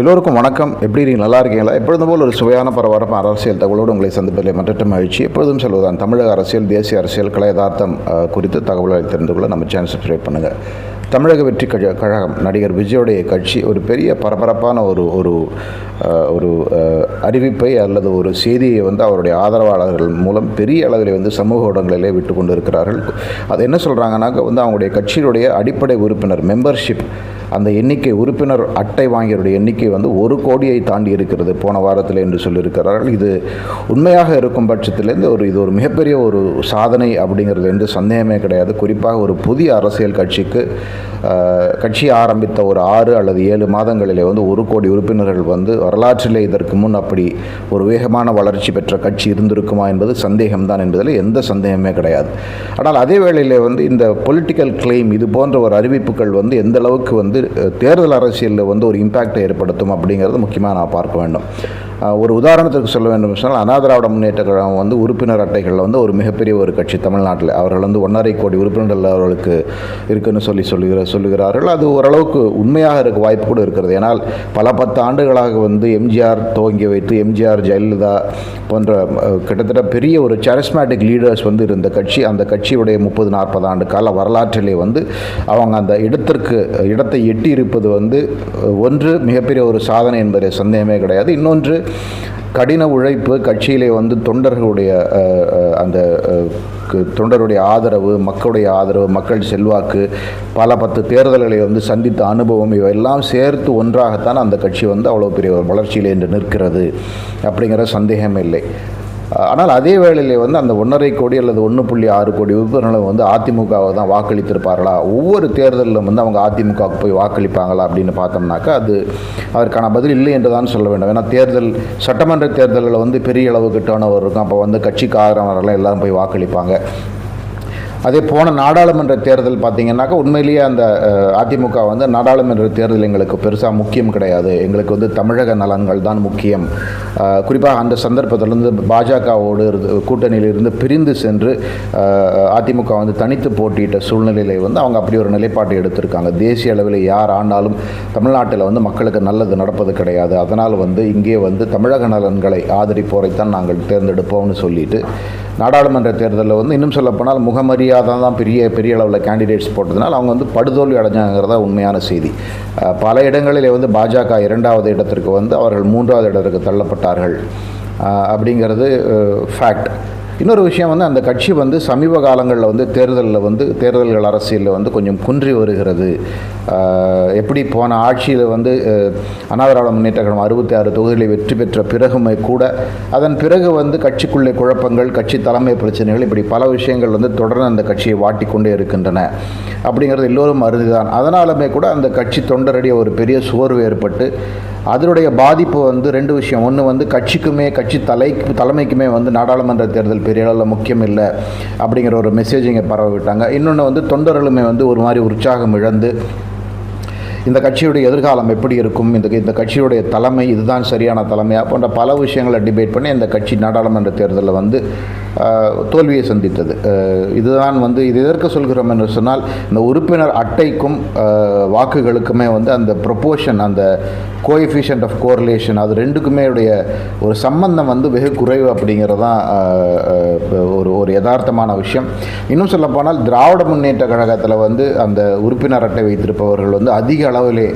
எல்லோருக்கும் வணக்கம். எப்படி இருக்கீங்க? நல்லா இருக்கீங்களா? எப்பொழுதும் போல் ஒரு சுவையான பரபரப்பான அரசியல் தகவலோடு உங்களை சந்திப்பதில் மற்ற மகிழ்ச்சி. எப்பொழுதும் செல்வதான் தமிழக அரசியல் தேசிய அரசியல் கலை யதார்த்தம் குறித்து தகவல்களை தெரிந்து கொள்ள நம்ம சேனல் சப்ஸ்கிரைப் பண்ணுங்கள் தமிழக வெற்றி கழ கழகம் நடிகர் விஜயோடைய கட்சி ஒரு பெரிய பரபரப்பான ஒரு ஒரு ஒரு அறிவிப்பை அல்லது ஒரு செய்தியை வந்து அவருடைய ஆதரவாளர்கள் மூலம் பெரிய அளவில் வந்து சமூக ஊடகங்களிலே விட்டு கொண்டு இருக்கிறார்கள் அது என்ன சொல்கிறாங்கன்னாக்க வந்து அவங்களுடைய கட்சியினுடைய அடிப்படை உறுப்பினர் மெம்பர்ஷிப் அந்த எண்ணிக்கை உறுப்பினர் அட்டை வாங்கியவருடைய எண்ணிக்கை வந்து ஒரு கோடியை தாண்டி இருக்கிறது. போன வாரத்தில் என்று சொல்லியிருக்கிறார்கள். இது உண்மையாக இருக்கும் பட்சத்திலேருந்து ஒரு இது ஒரு மிகப்பெரிய ஒரு சாதனை அப்படிங்கிறது என்று சந்தேகமே கிடையாது. குறிப்பாக ஒரு புதிய அரசியல் கட்சிக்கு கட்சி ஆரம்பித்த ஒரு ஆறு அல்லது ஏழு மாதங்களிலே வந்து ஒரு கோடி உறுப்பினர்கள் வந்து வரலாற்றிலே இதற்கு முன் அப்படி ஒரு வேகமான வளர்ச்சி பெற்ற கட்சி இருந்திருக்குமா என்பது சந்தேகம்தான் என்பதில் எந்த சந்தேகமே கிடையாது. ஆனால் அதே வேளையில் வந்து இந்த பொலிட்டிக்கல் கிளைம் இது போன்ற ஒரு அறிவிப்புகள் வந்து எந்த அளவுக்கு வந்து தேர்தல் அரசியலில் வந்து ஒரு இம்பேக்டை ஏற்படுத்தும் அப்படிங்கிறது முக்கியமாக நான் பார்க்க வேண்டும். ஒரு உதாரணத்துக்கு சொல்ல வேண்டும் சொன்னால் அனாதிராவிட முன்னேற்ற கழகம் வந்து உறுப்பினர் அட்டைகளில் வந்து ஒரு மிகப்பெரிய ஒரு கட்சி தமிழ்நாட்டில். அவர்கள் வந்து ஒன்றரை கோடி உறுப்பினர்கள் அவர்களுக்கு இருக்குன்னு சொல்லி சொல்லுகிற சொல்லுகிறார்கள். அது ஓரளவுக்கு உண்மையாக இருக்க வாய்ப்பு கூட இருக்கிறது. ஏன்னால் பல பத்து ஆண்டுகளாக வந்து எம்ஜிஆர் துவங்கி வைத்து எம்ஜிஆர் ஜெயலலிதா போன்ற கிட்டத்தட்ட பெரிய ஒரு சாரிஸ்மேட்டிக் லீடர்ஸ் வந்து இருந்த கட்சி அந்த கட்சியுடைய முப்பது நாற்பது ஆண்டு கால வரலாற்றிலே வந்து அவங்க அந்த இடத்திற்கு இடத்தை எட்டி இருப்பது வந்து ஒன்று மிகப்பெரிய ஒரு சாதனை என்பதில் சந்தேகமே கிடையாது. இன்னொன்று கடின உழைப்பு கட்சியிலே வந்து தொண்டர்களுடைய அந்த தொண்டருடைய ஆதரவு மக்களுடைய ஆதரவு மக்கள் செல்வாக்கு பல பத்து தேர்தல்களை வந்து சந்தித்த அனுபவம் இவையெல்லாம் சேர்த்து ஒன்றாகத்தான் அந்த கட்சி வந்து அவ்வளோ பெரிய ஒரு வளர்ச்சியில் என்று நிற்கிறது அப்படிங்கிற சந்தேகம் இல்லை. ஆனால் அதே வேளையிலே வந்து அந்த ஒன்றரை கோடி அல்லது ஒன்று புள்ளி ஆறு கோடி உறுப்பினர்களும் வந்து அதிமுகவை தான் வாக்களித்திருப்பார்களா? ஒவ்வொரு தேர்தலிலும் வந்து அவங்க அதிமுகவுக்கு போய் வாக்களிப்பாங்களா அப்படின்னு பார்த்தோம்னாக்கா அது அதற்கான பதில் இல்லை என்று தான் சொல்ல வேண்டும். ஏன்னா தேர்தல் சட்டமன்ற தேர்தலில் வந்து பெரிய அளவுக்கு டேர்ன் ஓவர் இருக்கும் அப்போ வந்து கட்சிக்கு ஆதரவாளர்கள் எல்லாரும் போய் வாக்களிப்பாங்க. அதே போன நாடாளுமன்ற தேர்தல் பார்த்திங்கனாக்கா உண்மையிலேயே அந்த அதிமுக வந்து நாடாளுமன்ற தேர்தல் எங்களுக்கு பெருசாக முக்கியம் கிடையாது. எங்களுக்கு வந்து தமிழக நலன்கள் தான் முக்கியம். குறிப்பாக அந்த சந்தர்ப்பத்திலிருந்து பாஜகவோடு இருந்து கூட்டணியில் இருந்து பிரிந்து சென்று அதிமுக வந்து தனித்து போட்டியிட்ட சூழ்நிலையில் வந்து அவங்க அப்படி ஒரு நிலைப்பாட்டை எடுத்திருக்காங்க. தேசிய அளவில் யார் ஆண்டாலும் தமிழ்நாட்டில் வந்து மக்களுக்கு நல்லது நடப்பது கிடையாது. அதனால் வந்து இங்கே வந்து தமிழக நலன்களை ஆதரிப்போரைத்தான் நாங்கள் தேர்ந்தெடுப்போம்னு சொல்லிட்டு நாடாளுமன்ற தேர்தலில் வந்து இன்னும் சொல்லப்போனால் தெரியாத தான் பெரிய பெரிய அளவில் கேண்டிடேட்ஸ் போட்டதுனால அவங்க வந்து படுதோல்வி அடைஞ்சாங்கிறதா உண்மையான செய்தி. பல இடங்களிலே வந்து பாஜக இரண்டாவது இடத்திற்கு வந்து அவர்கள் மூன்றாவது இடத்திற்கு தள்ளப்பட்டார்கள். அப்படிங்கிறது ஃபேக்ட் இன்னொரு விஷயம் வந்து அந்த கட்சி வந்து சமீப காலங்களில் வந்து தேர்தலில் வந்து தேர்தல்கள் அரசியலில் வந்து கொஞ்சம் குன்றி வருகிறது. எப்படி போன ஆட்சியில் வந்து அஹ், முன்னேற்ற கழகம் அறுபத்தி ஆறு தொகுதிகளை வெற்றி பெற்ற பிறகுமே கூட அதன் பிறகு வந்து கட்சிக்குள்ளே குழப்பங்கள் கட்சி தலைமை பிரச்சனைகள் இப்படி பல விஷயங்கள் வந்து தொடர்ந்து அந்த கட்சியை வாட்டிக்கொண்டே இருக்கின்றன. அப்படிங்கிறது எல்லோரும் அருதுதான் அதனாலுமே கூட அந்த கட்சி தொண்டரடிய ஒரு பெரிய சோர்வு ஏற்பட்டு அதனுடைய பாதிப்பு வந்து ரெண்டு விஷயம். ஒன்று வந்து கட்சிக்குமே கட்சி தலை தலைமைக்குமே வந்து நாடாளுமன்ற தேர்தல் பெரிய அளவில் முக்கியம் இல்லை அப்படிங்கிற ஒரு மெசேஜிங்கை பரவ விட்டாங்க. இன்னொன்று வந்து தொண்டர்களுமே வந்து ஒரு மாதிரி உற்சாகம் இழந்து இந்த கட்சியுடைய எதிர்காலம் எப்படி இருக்கும்? இந்த இந்த கட்சியுடைய தலைமை இதுதான் சரியான தலைமையா போன்ற பல விஷயங்களை டிபேட் பண்ணி இந்த கட்சி நாடாளுமன்ற தேர்தலில் வந்து தோல்வியை சந்தித்தது. இதுதான் வந்து இது எதற்கு சொல்கிறோம் என்று சொன்னால் இந்த உறுப்பினர் அட்டைக்கும் வாக்குகளுக்குமே வந்து அந்த ப்ரொப்போஷன் அந்த கோஎஃபிஷியன்ட் ஆஃப் கோரிலேஷன் அது ரெண்டுக்குமே உடைய ஒரு சம்பந்தம் வந்து வெகு குறைவு அப்படிங்கிறது தான் ஒரு ஒரு யதார்த்தமான விஷயம். இன்னும் சொல்லப்போனால் திராவிட முன்னேற்ற கழகத்தில் வந்து அந்த உறுப்பினர் அட்டை வைத்திருப்பவர்கள் வந்து அதிக அளவிலே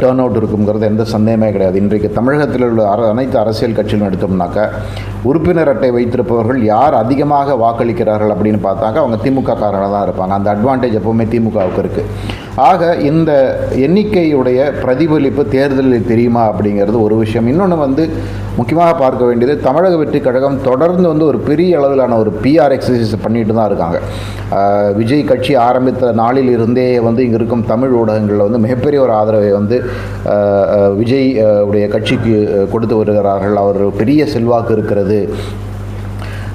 டேர்ன் அவுட் இருக்குங்கிறது எந்த சந்தேகமே கிடையாது. இன்றைக்கு தமிழகத்தில் உள்ள அர அனைத்து அரசியல் கட்சிகளும் எடுத்தோம்னாக்கா உறுப்பினர் அட்டை வைத்திருப்பவர்கள் யார் அதிகமாக வாக்களிக்கிறார்கள் அப்படின்னு பார்த்தாக்க அவங்க திமுக காரர்களாக தான் இருப்பாங்க. அந்த அட்வான்டேஜ் எப்போவுமே திமுகவுக்கு இருக்குது ஆக இந்த எண்ணிக்கையுடைய பிரதிபலிப்பு தேர்தலில் தெரியுமா அப்படிங்கிறது ஒரு விஷயம். இன்னொன்று வந்து முக்கியமாக பார்க்க வேண்டியது தமிழக வெற்றி கழகம் தொடர்ந்து வந்து ஒரு பெரிய அளவிலான ஒரு பிஆர் எக்ஸசைஸ் பண்ணிட்டு தான் இருக்காங்க. விஜய் கட்சி ஆரம்பித்த நாளில் இருந்தே வந்து இங்கே இருக்கும் தமிழ் ஊடகங்களில் வந்து மிகப்பெரிய ஒரு ஆதரவை வந்து விஜய் உடைய கட்சிக்கு கொடுத்து வருகிறார்கள். அவர் பெரிய செல்வாக்கு இருக்கிறது.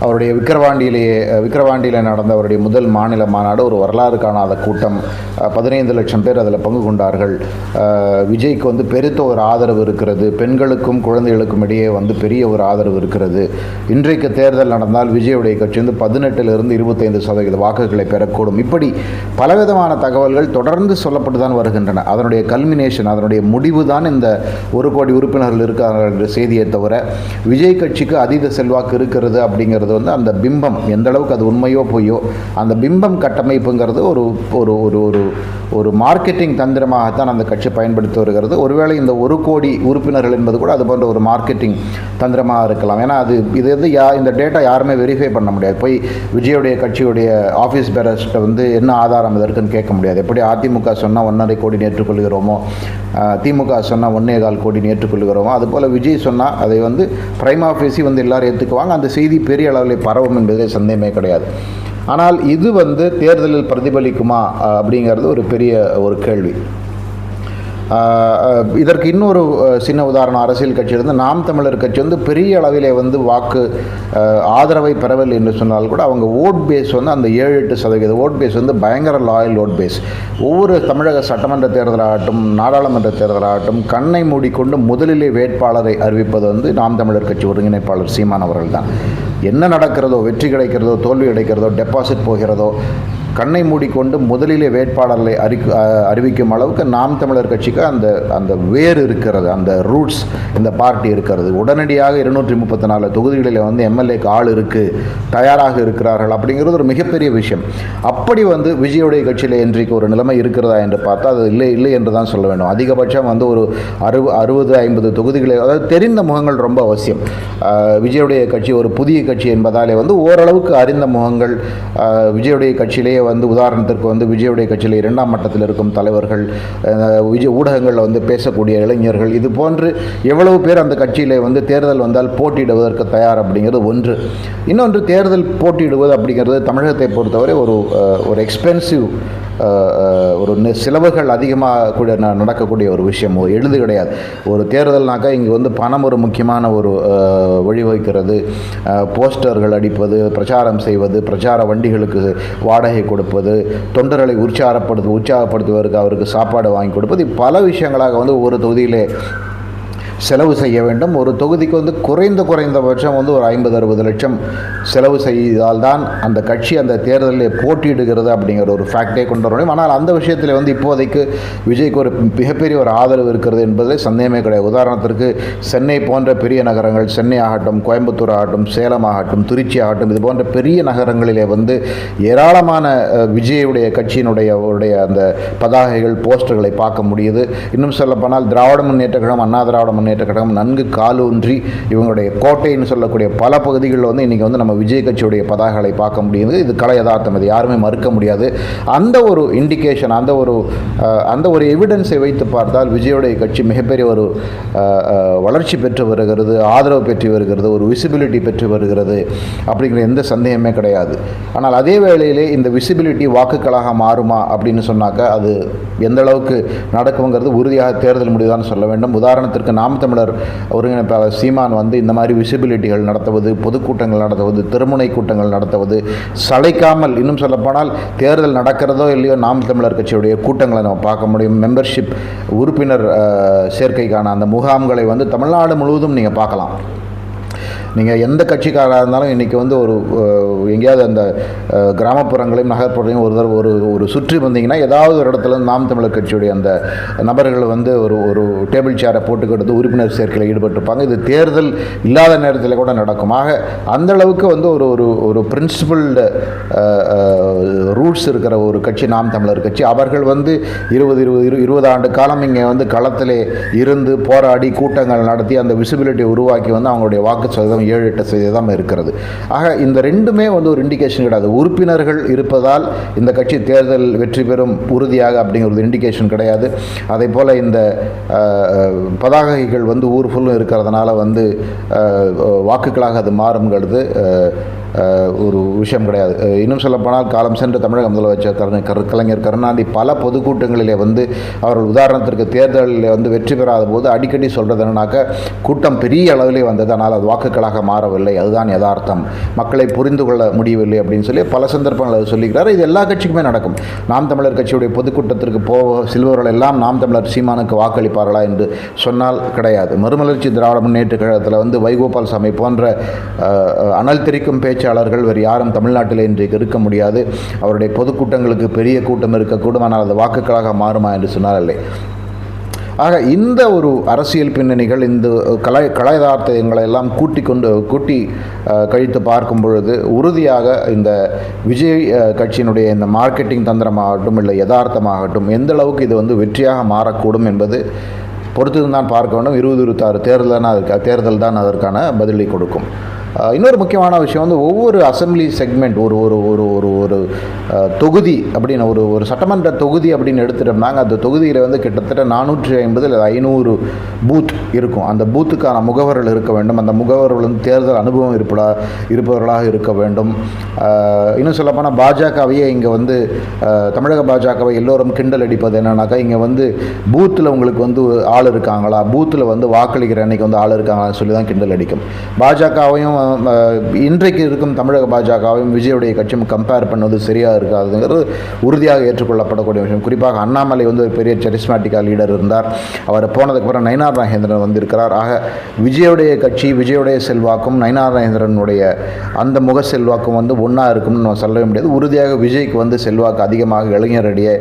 அவருடைய விக்கிரவாண்டியிலேயே விக்கிரவாண்டியில் நடந்த அவருடைய முதல் மாநில மாநாடு ஒரு வரலாறு காணாத கூட்டம். பதினைந்து லட்சம் பேர் அதில் பங்கு கொண்டார்கள். விஜய்க்கு வந்து பெருத்த ஒரு ஆதரவு இருக்கிறது. பெண்களுக்கும் குழந்தைகளுக்கும் இடையே வந்து பெரிய ஒரு ஆதரவு இருக்கிறது. இன்றைக்கு தேர்தல் நடந்தால் விஜயுடைய கட்சி வந்து பதினெட்டிலிருந்து இருபத்தைந்து சதவீத வாக்குகளை பெறக்கூடும். இப்படி பலவிதமான தகவல்கள் தொடர்ந்து சொல்லப்பட்டு தான் வருகின்றன. அதனுடைய கல்மினேஷன் அதனுடைய முடிவு தான் இந்த ஒரு கோடி உறுப்பினர்கள் இருக்கிறார்கள் என்ற செய்தியை தவிர விஜய் கட்சிக்கு அதீத செல்வாக்கு இருக்கிறது அப்படிங்கிறது வந்து அந்த பிம்பம் எந்த அளவுக்கு அது உண்மையோ பொய்யோ அந்த பிம்பம் கட்டமைப்புங்கிறது ஒரு ஒரு ஒரு ஒரு ஒரு மார்க்கெட்டிங் தந்திரமாகத்தான் அந்த கட்சி பயன்படுத்தி வருகிறது. ஒருவேளை இந்த ஒரு கோடி உறுப்பினர்கள் என்பது கூட அது போன்ற ஒரு மார்க்கெட்டிங் தந்திரமாக இருக்கலாம். ஏன்னா அது இது வந்து யா இந்த டேட்டா யாருமே வெரிஃபை பண்ண முடியாது. போய் விஜயுடைய கட்சியுடைய ஆஃபீஸ் பேரர்ஸ்ட்டை வந்து என்ன ஆதாரம் இதற்குன்னு கேட்க முடியாது. எப்படி அதிமுக சொன்னால் ஒன்றரை கோடி ஏற்றுக்கொள்கிறோமோ திமுக சொன்னால் ஒன்றே கால் கோடி ஏற்றுக்கொள்கிறோமோ அதுபோல் விஜய் சொன்னால் அதை வந்து பிரைம் ஆஃபீஸி வந்து எல்லோரும் ஏற்றுக்குவாங்க அந்த செய்தி பெரிய அளவில் பரவும் என்பதே சந்தேகமே கிடையாது. ஆனால் இது வந்து தேர்தலில் பிரதிபலிக்குமா அப்படிங்கிறது ஒரு பெரிய ஒரு கேள்வி. இதற்கு இன்னொரு சின்ன உதாரணம். அரசியல் கட்சி நாம் தமிழர் கட்சி வந்து பெரிய அளவிலே வந்து வாக்கு ஆதரவை பெறவில்லை என்று சொன்னால் கூட அவங்க ஓட் பேஸ் வந்து அந்த ஏழு எட்டு சதவீத ஓட் பேஸ் வந்து பயங்கர லாயல் ஓட் பேஸ். ஒவ்வொரு தமிழக சட்டமன்ற தேர்தலாகட்டும் நாடாளுமன்ற தேர்தலாகட்டும் கண்ணை மூடிக்கொண்டு முதலிலே வேட்பாளரை அறிவிப்பது வந்து நாம் தமிழர் கட்சி ஒருங்கிணைப்பாளர் சீமான் அவர்கள் தான். என்ன நடக்கிறதோ வெற்றி கிடைக்கிறதோ தோல்வி கிடைக்கிறதோ டெபாசிட் போகிறதோ கண்ணை மூடிக்கொண்டு முதலிலே வேட்பாளர்களை அறி அறிவிக்கும் அளவுக்கு நாம் தமிழர் கட்சிக்கு அந்த அந்த வேர் இருக்கிறது அந்த ரூட்ஸ் இந்த பார்ட்டி இருக்கிறது. உடனடியாக இருநூற்றி முப்பத்தி நாலு தொகுதிகளில் வந்து எம்எல்ஏக்கு ஆள் இருக்குது தயாராக இருக்கிறார்கள் அப்படிங்கிறது ஒரு மிகப்பெரிய விஷயம். அப்படி வந்து விஜயுடைய கட்சியில் இன்றைக்கு ஒரு நிலைமை இருக்கிறதா என்று பார்த்தா அது இல்லை இல்லை என்று தான் சொல்ல வேண்டும். அதிகபட்சம் வந்து ஒரு அறுபது அறுபது ஐம்பது தொகுதிகளில் அதாவது தெரிந்த முகங்கள் ரொம்ப அவசியம். அஹ் விஜயுடைய கட்சி ஒரு புதிய கட்சி என்பதாலே வந்து ஓரளவுக்கு அறிந்த முகங்கள் அஹ் விஜயுடைய கட்சியிலேயே வந்து உதாரணத்திற்கு வந்து விஜயுடைய கட்சியில் இரண்டாம் மட்டத்தில் இருக்கும் தலைவர்கள் விஜய் ஊடகங்களில் வந்து பேசக்கூடிய இளைஞர்கள் இது போன்று எவ்வளவு பேர் அந்த கட்சியில் வந்து தேர்தல் வந்தால் போட்டியிடுவதற்கு தயார் அப்படிங்கிறது ஒன்று. இன்னொன்று தேர்தல் போட்டியிடுவது அப்படிங்கிறது தமிழகத்தை பொறுத்தவரை ஒரு ஒரு எக்ஸ்பென்சிவ் ஒரு செலவுகள் அதிகமாக கூட ந- நடக்கக்கூடிய ஒரு விஷயம். ஒரு கிடையாது. ஒரு தேர்தல்னாக்கா இங்கே வந்து பணம் ஒரு முக்கியமான ஒரு வழிவகுக்கிறது போஸ்டர்கள் அடிப்பது பிரச்சாரம் செய்வது பிரச்சார வண்டிகளுக்கு வாடகை கொடுப்பது தொண்டர்களை உற்சாகப்படுத்து உற்சாகப்படுத்துவதற்கு அவருக்கு சாப்பாடு வாங்கி கொடுப்பது பல விஷயங்களாக வந்து ஒரு தொகுதியிலே செலவு செய்ய வேண்டும். ஒரு தொகுதிக்கு வந்து குறைந்த குறைந்தபட்சம் வந்து ஒரு ஐம்பது அறுபது லட்சம் செலவு செய்தால்தான் அந்த கட்சி அந்த தேர்தலில் போட்டியிடுகிறது அப்படிங்கிற ஒரு ஃபேக்டே கொண்டு வர முடியும். ஆனால் அந்த விஷயத்தில் வந்து இப்போதைக்கு விஜய்க்கு ஒரு மிகப்பெரிய ஒரு ஆதரவு இருக்கிறது என்பதில் சந்தேகமே கிடையாது. உதாரணத்திற்கு சென்னை போன்ற பெரிய நகரங்கள் சென்னை ஆகட்டும் கோயம்புத்தூர் ஆகட்டும் சேலம் ஆகட்டும் திருச்சி ஆகட்டும் இது போன்ற பெரிய நகரங்களிலே வந்து ஏராளமான விஜயுடைய கட்சியினுடைய உடைய அந்த பதாகைகள் போஸ்டர்களை பார்க்க முடியுது. இன்னும் சொல்லப்போனால் திராவிட முன்னேற்ற கழகம் அண்ணா திராவிட முன்னேற்ற கழகம் நன்கு காலூன்றி இவங்களுடைய கோட்டைன்னு சொல்லக்கூடிய பல பகுதிகளில் வந்து இன்றைக்கி வந்து நம்ம விஜய் கட்சியுடைய பதாகளை பார்க்க முடியுது. இது கலை யதார்த்தம் இது யாருமே மறுக்க முடியாது. அந்த ஒரு இண்டிகேஷன் அந்த ஒரு அந்த ஒரு எவிடன்ஸை வைத்து பார்த்தால் விஜயோடைய கட்சி மிகப்பெரிய ஒரு வளர்ச்சி பெற்று வருகிறது ஆதரவு பெற்று வருகிறது ஒரு விசிபிலிட்டி பெற்று வருகிறது அப்படிங்கிற எந்த சந்தேகமே கிடையாது. ஆனால் அதே வேளையிலே இந்த விசிபிலிட்டி வாக்குகளாக மாறுமா அப்படின்னு சொன்னாக்க அது எந்த அளவுக்கு நடக்குங்கிறது உறுதியாக தேர்தல் முடிவுதான் சொல்ல வேண்டும். உதாரணத்திற்கு நாம் தமிழர் ஒருங்கிணைப்பாளர் சீமான் வந்து இந்த மாதிரி விசிபிலிட்டிகள் நடத்துவது பொதுக்கூட்டங்கள் நடத்துவது திருமுனை கூட்டங்கள் நடத்துவது சளைக்காமல் இன்னும் சொல்லப்போனால் தேர்தல் நடக்கிறதோ இல்லையோ நாம் தமிழர் கட்சியுடைய கூட்டங்களை நம்ம பார்க்க முடியும். மெம்பர்ஷிப் உறுப்பினர் சேர்க்கைக்கான அந்த முகாம்களை வந்து தமிழ்நாடு முழுவதும் நீங்கள் பார்க்கலாம். நீங்கள் எந்த கட்சிக்காராக இருந்தாலும் இன்றைக்கி வந்து ஒரு எங்கேயாவது அந்த கிராமப்புறங்களையும் நகர்ப்புறங்களையும் ஒரு தடவை ஒரு ஒரு சுற்றி வந்தீங்கன்னா ஏதாவது ஒரு இடத்துல நாம் தமிழர் கட்சியுடைய அந்த நபர்கள் வந்து ஒரு ஒரு டேபிள் சேரை போட்டுக்கிட்டு உறுப்பினர் சேர்க்கையில் ஈடுபட்டிருப்பாங்க. இது தேர்தல் இல்லாத நேரத்தில் கூட நடக்கும். ஆக அந்த அளவுக்கு வந்து ஒரு ஒரு ஒரு பிரின்சிபிள்டு ரூட்ஸ் இருக்கிற ஒரு கட்சி நாம் தமிழர் கட்சி. அவர்கள் வந்து இருபது இருபது இரு இருபது ஆண்டு காலம் இங்கே வந்து களத்திலே இருந்து போராடி கூட்டங்கள் நடத்தி அந்த விசிபிலிட்டியை உருவாக்கி வந்து அவங்களுடைய வாக்கு சதவீதம் ஏழு எட்டு சதவீதம் இருக்கிறது. ஆக இந்த ரெண்டுமே வந்து ஒரு இண்டிகேஷன் கிடையாது. உறுப்பினர்கள் இருப்பதால் இந்த கட்சி தேர்தல் வெற்றி பெறும் உறுதியாக அப்படிங்கிற ஒரு இண்டிகேஷன் கிடையாது. அதே போல் இந்த பதாகைகள் வந்து ஊர் ஃபுல்லும் இருக்கிறதுனால வந்து வாக்குகளாக அது மாறுங்கிறது ஒரு விஷயம் கிடையாது. இன்னும் சொல்லப்போனால் காலம் சென்ற தமிழக முதலமைச்சர் கருணை கரு கலைஞர் கருணாநிதி பல பொதுக்கூட்டங்களிலே வந்து அவர்கள் உதாரணத்திற்கு தேர்தலில் வந்து வெற்றி பெறாத போது அடிக்கடி சொல்கிறது என்னன்னாக்க கூட்டம் பெரிய அளவிலே வந்தது. ஆனால் அது வாக்குகளாக மாறவில்லை. அதுதான் யதார்த்தம். மக்களை புரிந்து கொள்ள முடியவில்லை அப்படின்னு சொல்லி பல சந்தர்ப்பங்கள் அதை சொல்லிக்கிறார். இது எல்லா கட்சிக்குமே நடக்கும். நாம் தமிழர் கட்சியுடைய பொதுக்கூட்டத்திற்கு போக செல்பவர்கள் எல்லாம் நாம் தமிழர் சீமானுக்கு வாக்களிப்பார்களா என்று சொன்னால் கிடையாது. மறுமலர்ச்சி திராவிட முன்னேற்ற கழகத்தில் வந்து வைகோபால் சாமி போன்ற அனல் தெரிக்கும் பேச்சாளர்கள் வேறு யாரும் தமிழ்நாட்டில் இன்றைக்கு இருக்க முடியாது. அவருடைய பொதுக்கூட்டங்களுக்கு பெரிய கூட்டம் இருக்கக்கூடும். ஆனால் அது வாக்குகளாக மாறுமா என்று சொன்னால் இல்லை. ஆக இந்த ஒரு அரசியல் பின்னணிகள் இந்த கலை கலாயதார்த்தங்களை எல்லாம் கூட்டி கொண்டு கூட்டி கழித்து பார்க்கும் பொழுது உறுதியாக இந்த விஜய் கட்சியினுடைய இந்த மார்க்கெட்டிங் தந்திரமாகட்டும் இல்லை யதார்த்தமாகட்டும் எந்த அளவுக்கு இது வந்து வெற்றியாக மாறக்கூடும் என்பது பொறுத்து தான் பார்க்க வேண்டும். இருபது இருபத்தாறு தேர்தல் தான் அதற்கு தேர்தல் தான் அதற்கான பதிலை கொடுக்கும். இன்னொரு முக்கியமான விஷயம் வந்து ஒவ்வொரு அசம்பிளி செக்மெண்ட் ஒரு ஒரு ஒரு ஒரு ஒரு தொகுதி அப்படின்னு ஒரு ஒரு சட்டமன்ற தொகுதி அப்படின்னு எடுத்துட்டோம்னாங்க அந்த தொகுதியில் வந்து கிட்டத்தட்ட நானூற்றி ஐம்பது இல்லை ஐநூறு பூத் இருக்கும். அந்த பூத்துக்கான முகவர்கள் இருக்க வேண்டும். அந்த முகவர்கள் வந்து தேர்தல் அனுபவம் இருப்பதா இருப்பவர்களாக இருக்க வேண்டும். இன்னும் சொல்லப்போனால் பாஜகவையே இங்கே வந்து தமிழக பாஜகவை எல்லோரும் கிண்டல் அடிப்பது என்னன்னாக்கா இங்கே வந்து பூத்தில் உங்களுக்கு வந்து ஆள் இருக்காங்களா? பூத்தில் வந்து வாக்களிக்கிற அன்னைக்கு வந்து ஆள் இருக்காங்களான்னு சொல்லி தான் கிண்டல் அடிக்கும். பாஜகவையும் இன்றைக்கு இருக்கும் தமிழக பாஜகவையும் விஜயுடைய கட்சியும் கம்பேர் பண்ணுவது சரியாக இருக்காதுங்கிறது உறுதியாக ஏற்றுக்கொள்ளப்படக்கூடிய விஷயம். குறிப்பாக அண்ணாமலை வந்து ஒரு பெரிய செரிஸ்மேட்டிக்கா லீடர் இருந்தார். அவர் போனதுக்கப்புறம் நயனார் நாகேந்திரன் வந்திருக்கிறார். ஆக விஜயுடைய கட்சி விஜயுடைய செல்வாக்கும் நயனார் நாகேந்திரனுடைய அந்த முக செல்வாக்கும் வந்து ஒன்றா இருக்கும்னு நம்ம சொல்லவே முடியாது. உறுதியாக விஜய்க்கு வந்து செல்வாக்கு அதிகமாக இளைஞரிடையே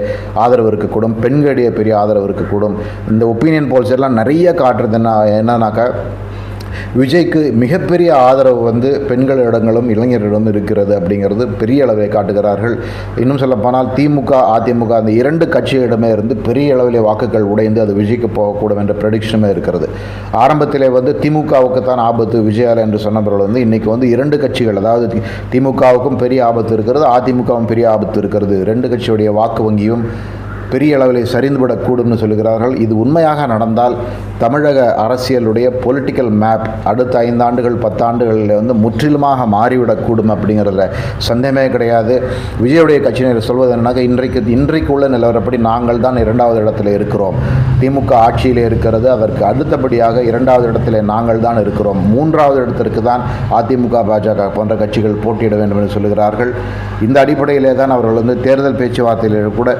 ஆதரவு இருக்கக்கூடும். பெண்களிடையே பெரிய ஆதரவு இருக்கக்கூடும். இந்த ஒப்பீனியன் போல்ஸ் எல்லாம் நிறைய காட்டுறது என்ன என்னன்னாக்கா விஜய்க்கு மிகப்பெரிய ஆதரவு வந்து பெண்களிடங்களும் இளைஞரிடம் இருக்கிறது அப்படிங்கிறது பெரிய அளவை காட்டுகிறார்கள். இன்னும் சொல்லப்போனால் திமுக அதிமுக அந்த இரண்டு கட்சியிடமே இருந்து பெரிய அளவிலே வாக்குகள் உடைந்து அது விஜய்க்கு போகக்கூடும் என்ற ப்ரெடிக்ஷனுமே இருக்கிறது. ஆரம்பத்திலே வந்து திமுகவுக்கு தான் ஆபத்து விஜயால என்று சொன்னவர்கள் வந்து இன்னைக்கு வந்து இரண்டு கட்சிகள் அதாவது திமுகவுக்கும் பெரிய ஆபத்து இருக்கிறது அதிமுகவும் பெரிய ஆபத்து இருக்கிறது. ரெண்டு கட்சியுடைய வாக்கு வங்கியும் பெரிய அளவில் சரிந்துவிடக்கூடும்னு சொல்கிறார்கள் இது உண்மையாக நடந்தால் தமிழக அரசியலுடைய பொலிட்டிக்கல் மேப் அடுத்த ஐந்தாண்டுகள் பத்தாண்டுகளில் வந்து முற்றிலுமாக மாறிவிடக்கூடும் அப்படிங்கிறதுல சந்தேகமே கிடையாது. விஜயுடைய கட்சியினர் சொல்வது என்னன்னாக்க இன்றைக்கு இன்றைக்கு உள்ள நிலவரப்படி நாங்கள் தான் இரண்டாவது இடத்துல இருக்கிறோம். திமுக ஆட்சியில் இருக்கிறது அதற்கு அடுத்தபடியாக இரண்டாவது இடத்துல நாங்கள் தான் இருக்கிறோம். மூன்றாவது இடத்திற்கு தான் அதிமுக பாஜக போன்ற கட்சிகள் போட்டியிட வேண்டும் என்று சொல்கிறார்கள் இந்த அடிப்படையிலே தான் அவர்கள் வந்து தேர்தல் பேச்சுவார்த்தையில் கூட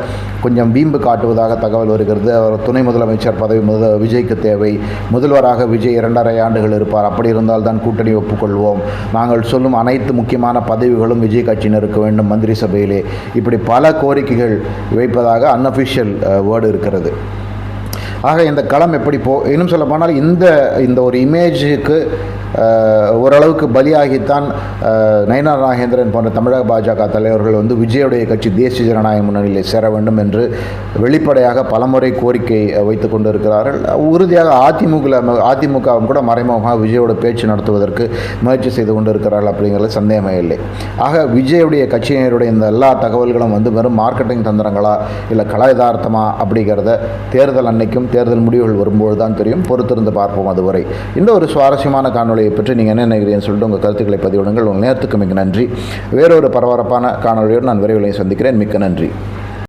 கொஞ்சம் வீம்பு காட்டுவதாக தகவல் வருகிறது. அவர் துணை முதலமைச்சர் பதவி முத விஜய்க்கு தேவை. முதல்வராக விஜய் இரண்டரை ஆண்டுகள் இருப்பார். அப்படி இருந்தால் தான் கூட்டணி ஒப்புக்கொள்வோம். நாங்கள் சொல்லும் அனைத்து முக்கியமான பதவிகளும் விஜய் கட்சியினருக்கு வேண்டும் மந்திரி சபையிலே. இப்படி பல கோரிக்கைகள் வைப்பதாக அன்அஃபிஷியல் வேர்டு இருக்கிறது. ஆக இந்த களம் எப்படி போ இன்னும் சொல்ல போனால் இந்த இந்த ஒரு இமேஜுக்கு ஓரளவுக்கு பலியாகித்தான் நயனார் நாகேந்திரன் போன்ற தமிழக பாஜக தலைவர்கள் வந்து விஜயுடைய கட்சி தேசிய ஜனநாயக முன்னணியில் சேர வேண்டும் என்று வெளிப்படையாக பலமுறை கோரிக்கை வைத்து கொண்டிருக்கிறார்கள். உறுதியாக அதிமுக அதிமுகவும் கூட மறைமுகமாக விஜயோட பேச்சு நடத்துவதற்கு முயற்சி செய்து கொண்டிருக்கிறார்கள் அப்படிங்கிறது சந்தேகமே இல்லை. ஆக விஜயுடைய கட்சியினருடைய இந்த எல்லா தகவல்களும் வந்து வெறும் மார்க்கெட்டிங் தந்திரங்களா இல்லை கலாயதார்த்தமா அப்படிங்கிறத தேர்தல் அன்னைக்கும் தேர்தல் முடிவுகள் வரும்போது தான் தெரியும். பொறுத்திருந்து பார்ப்போம் அதுவரை. இந்த ஒரு சுவாரஸ்யமான பற்றி நீங்கள் என்ன நினைக்கிறீங்கன்னு சொல்லிட்டு உங்கள் கருத்துக்களை பதிவிடுங்கள். உங்கள் நேரத்துக்கு மிக நன்றி. வேறொரு பரபரப்பான காணொலியோடு நான் விரைவில் சந்திக்கிறேன். மிக்க நன்றி.